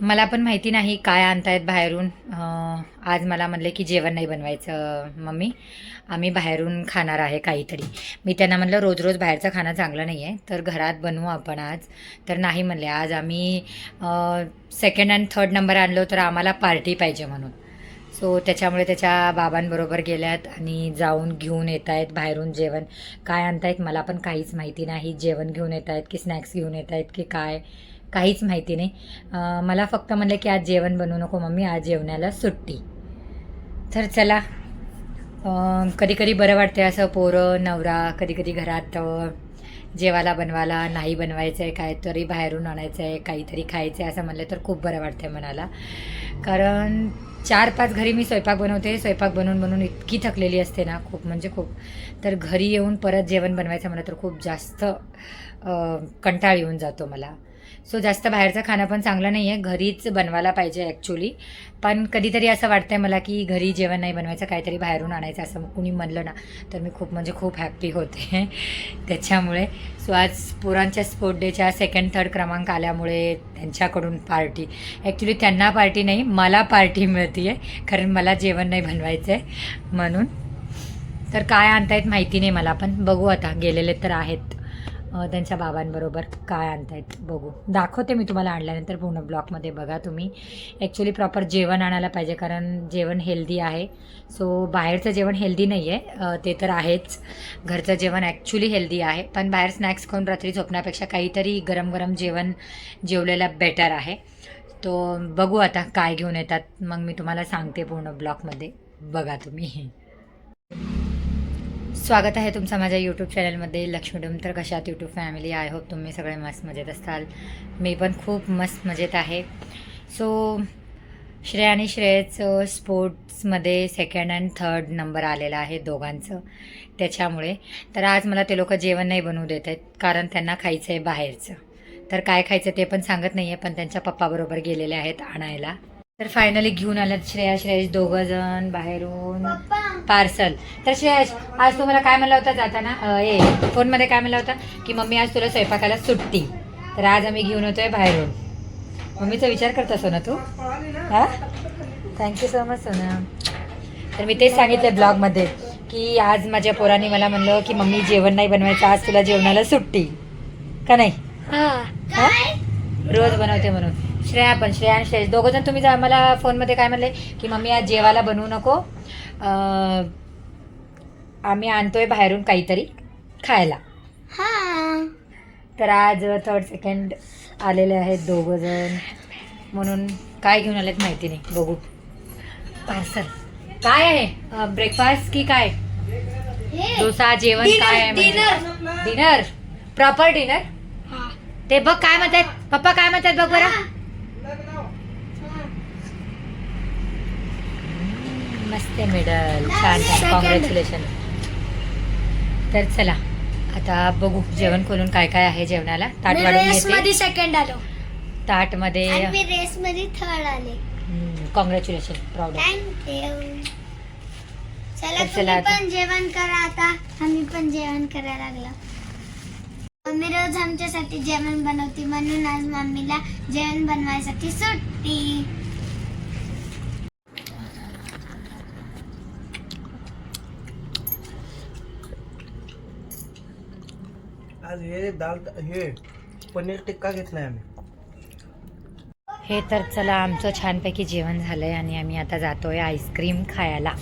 मला पण माहिती नाही काय आणतायत बाहेरून. आज मला म्हणले की जेवण नाही बनवायचं मम्मी. आम्ही बाहेरून खाणार आहे काहीतरी. मी त्यांना म्हणलं रोज रोज बाहेरचं खाणं चांगलं नाही आहे तर घरात बनवू आपण आज. तर नाही म्हणले. आज आम्ही सेकंड अँड थर्ड नंबर आणलो तर आम्हाला पार्टी पाहिजे म्हणून. सो त्याच्यामुळे त्याच्या बाबांबरोबर गेल्यात आणि जाऊन घेऊन येत आहेत बाहेरून जेवण. काय आणतायत मला पण काहीच माहिती नाही. जेवण घेऊन येत आहेत की स्नॅक्स घेऊन येत आहेत की काय? काहीच माहिती नाही. मला फक्त म्हणलं की आज जेवण बनवू नको मम्मी आज जेवणाला सुट्टी. तर चला कधी कधी बरं वाटते असं पोरं नवरा कधी कधी घरात जेवायला बनवायला नाही बनवायचं आहे काहीतरी बाहेरून आणायचं आहे काहीतरी खायचं आहे असं म्हणलं तर खूप बरं वाटते मनाला. कारण चार पाच घरी मी स्वयंपाक बनवते स्वयंपाक बनवून बनवून इतकी थकलेली असते ना खूप म्हणजे खूप. तर घरी येऊन परत जेवण बनवायचं म्हणलं तर खूप जास्त कंटाळ येऊन जातो मला. सो जास्त बाहेरचं खाणं पण चांगलं नाही आहे घरीच बनवायला पाहिजे ॲक्च्युली पण कधीतरी असं वाटतंय मला की घरी जेवण नाही बनवायचं काहीतरी बाहेरून आणायचं असं कुणी म्हणलं ना तर मी खूप म्हणजे खूप हॅप्पी होते. त्याच्यामुळे. सो आज पोरांच्या स्पोर्ट डेच्या सेकंड थर्ड क्रमांक आल्यामुळे त्यांच्याकडून पार्टी ॲक्च्युली त्यांना पार्टी नाही मला पार्टी मिळते आहे कारण मला जेवण नाही बनवायचं आहे म्हणून. तर काय आणतायत माहिती नाही मला पण बघू आता. गेलेले तर आहेत. त्यांच्या बाबांबरोबर काय आणतायत बघू. दाखवते मी तुम्हाला आणल्यानंतर पूर्ण ब्लॉकमध्ये बघा तुम्ही. ॲक्च्युली प्रॉपर जेवण आणायला पाहिजे कारण जेवण हेल्दी आहे. सो बाहेरचं जेवण हेल्दी नाही आहे ते तर आहेच. घरचं जेवण ॲक्च्युली हेल्दी आहे. पण बाहेर स्नॅक्स खाऊन रात्री झोपण्यापेक्षा काहीतरी गरम गरम जेवण जेवलेलं बेटर आहे. तो बघू आता काय घेऊन येतात. मग मी तुम्हाला सांगते पूर्ण ब्लॉकमध्ये बघा तुम्ही. स्वागत आहे तुमचं माझ्या यूट्यूब चॅनलमध्ये लक्ष्मी डुम तर कशात यूट्यूब फॅमिली आय होप तुम्ही सगळे मस्त मजेत असाल मी पण खूप मस्त मजेत आहे. सो श्रेया आणि श्रेयचं स्पोर्ट्समध्ये सेकंड अँड थर्ड नंबर आलेला आहे दोघांचं. त्याच्यामुळे. तर आज मला ते लोक जेवण नाही बनवू देत आहेत कारण त्यांना खायचं आहे बाहेरचं. तर काय खायचं ते पण सांगत नाही आहे पण त्यांच्या पप्पाबरोबर गेलेले आहेत आणायला. तर फायनली घेऊन आल्यात श्रेया श्रेयश दोघं जण बाहेरून पार्सल. तर श्रेयश आज तुम्हाला काय म्हणलं होतं जाताना? ए फोनमध्ये काय म्हणलं होतं? की मम्मी आज तुला स्वयंपाकाला सुट्टी. तर आज आम्ही घेऊन येतोय बाहेरून. मम्मीचा विचार करत असो ना तू? हा? Thank you so much Sona. तर मी तेच सांगितलं ब्लॉगमध्ये की आज माझ्या पोराने मला म्हणलं की मम्मी जेवण नाही बनवायचं आज तुला जेवणाला सुट्टी. का नाही? हा? रोज बनवते म्हणून. श्रेया पण श्रेया आणि श्रेयस दोघं जण तुम्ही मला फोनमध्ये काय म्हणले की मम्मी आज जेवायला बनवू नको. आम्ही आणतोय बाहेरून काहीतरी खायला. तर आज थर्ड सेकंड आलेले आहेत दोघं जण. म्हणून काय घेऊन आलेत माहिती नाही. बघू. पार्सल. काय आहे? ब्रेकफास्ट की काय? डोसा जेवण काय आहे डिनर प्रॉपर डिनर ते बघ काय म्हणतात पप्पा काय म्हणतात बघ बरं. मस्त मिडल छान छान. कॉंग्रॅच्युलेशन तर चला आता बघू जेवण खोलून काय काय आहे जेवणाला. ताट वाढून मध्ये सेकंड आलो. ताटमध्ये आणि मी रेस मध्ये थर्ड आले. कॉंग्रॅच्युलेशन प्राऊड चला चला. पण जेवण करा आता. आम्ही पण जेवण करायला लागलो. मम्मी रोज आमच्यासाठी जेवण बनवते. म्हणून आज मम्मीला जेवण बनवायसाठी सुट्टी. आज हे दाल हे पनीर टिक्का घेतलाय आम्ही. हे तर चला आमचं छानपैकी जेवण झालंय आणि आम्ही आता जातोय आईस्क्रीम खायला.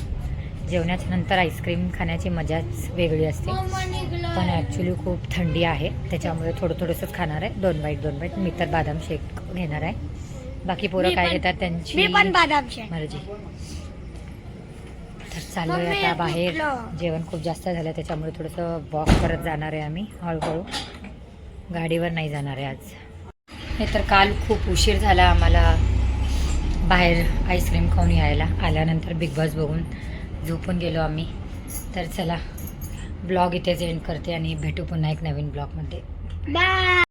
जेवणाच्या नंतर आईस्क्रीम खाण्याची मजाच वेगळी असते. पण ॲक्च्युली खूप थंडी आहे त्याच्यामुळे थोडं थोडंसंच खाणार आहे. दोन बाईट दोन बाईट मी तर बादाम शेक घेणार आहे. बाकी पोरं काय घेतात त्यांची मी पण बादाम शेक मर्जी. चाललोय मम्मी, आता बाहेर? जेवण खूप जास्त झालं त्याच्यामुळे थोडंसं वॉक करत जाणार आहे आम्ही हळूहळू गाडीवर नाही जाणार आहे आज. हे तर काल खूप उशीर झाला आम्हाला बाहेर आईस्क्रीम खाऊन यायला. आल्यानंतर बिग बॉस बघून झोपून गेलो आम्ही. तर चला ब्लॉग इथेच एंड करते आणि भेटू पुन्हा एक नवीन ब्लॉगमध्ये बाय